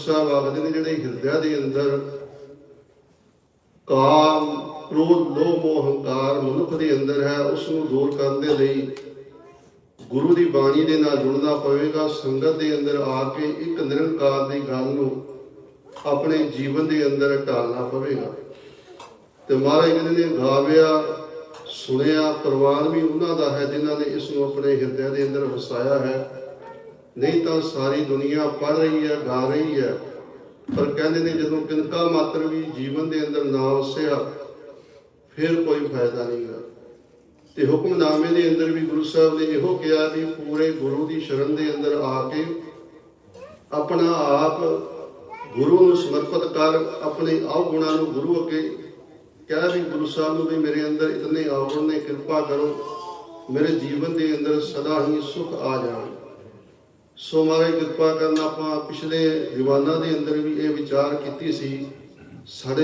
ਸਾਹਿਬ ਆਖਦੇ ਨੇ ਜਿਹੜੇ ਹਿਰਦਿਆ ਦੇ ਅੰਦਰ ਕਾਮ, ਕ੍ਰੋਧ, ਲੋਭ ਮੋਹ ਹੰਕਾਰ ਮਨੁੱਖ ਦੇ ਅੰਦਰ ਹੈ ਉਸ ਨੂੰ ਦੂਰ ਕਰਨ ਦੇ ਲਈ ਗੁਰੂ ਦੀ ਬਾਣੀ ਦੇ ਨਾਲ ਜੁੜਨਾ ਪਵੇਗਾ, ਸੰਗਤ ਦੇ ਅੰਦਰ ਆ ਕੇ ਇੱਕ ਨਿਰੰਕਾਰ ਦੀ ਗੱਲ ਨੂੰ ਆਪਣੇ ਜੀਵਨ ਦੇ ਅੰਦਰ ਢਾਲਣਾ ਪਵੇਗਾ। ਤੇ ਮਹਾਰਾਜ ਜੀ ਨੇ ਗਾਵਿਆ, ਸੁਣਿਆ, ਪ੍ਰਵਾਨ ਵੀ ਉਹਨਾਂ ਦਾ ਹੈ ਜਿਨ੍ਹਾਂ ਨੇ ਇਸ ਨੂੰ ਆਪਣੇ ਹਿਰਦੇ ਦੇ ਅੰਦਰ ਵਸਾਇਆ ਹੈ। ਨਹੀਂ ਤਾਂ ਸਾਰੀ ਦੁਨੀਆ ਪੜ ਰਹੀ ਹੈ, ਗਾ ਰਹੀ ਹੈ। ਪਰ ਕਹਿੰਦੇ ਨੇ ਜਦੋਂ ਕਿਨਕਾ ਮਾਤਰ ਵੀ ਜੀਵਨ ਦੇ ਅੰਦਰ ਨਾ ਵਸਿਆ, ਫਿਰ ਕੋਈ ਫਾਇਦਾ ਨਹੀਂ ਹੈ ਤੇ ਹੁਕਮਨਾਮੇ ਦੇ ਅੰਦਰ ਵੀ ਗੁਰੂ ਸਾਹਿਬ ਨੇ ਇਹੋ ਕਿਹਾ ਵੀ ਪੂਰੇ ਗੁਰੂ ਦੀ ਸ਼ਰਨ ਦੇ ਅੰਦਰ ਆ ਕੇ ਆਪਣਾ ਆਪ ਗੁਰੂ ਨੂੰ ਸਮਰਪਿਤ ਕਰ, ਆਪਣੇ ਆਉਗੁਣਾਂ ਨੂੰ ਗੁਰੂ ਅੱਗੇ ਕਹਿ ਵੀ ਗੁਰੂ ਸਾਹਿਬ ਨੂੰ ਵੀ ਮੇਰੇ ਅੰਦਰ ਇਤਨੇ ਆਉਗੁਣ ਨੇ, ਕਿਰਪਾ ਕਰੋ, ਮੇਰੇ ਜੀਵਨ ਦੇ ਅੰਦਰ ਸਦਾ ਹੀ ਸੁਖ ਆ ਜਾਣ। ਸੋ ਮਹਾਰਾਜ, ਕਿਰਪਾ ਕਰਨ ਆਪਾਂ ਪਿਛਲੇ ਦੀਵਾਨਾਂ ਦੇ ਅੰਦਰ ਵੀ ਇਹ ਵਿਚਾਰ ਕੀਤੀ ਸੀ। ਸਾਡੇ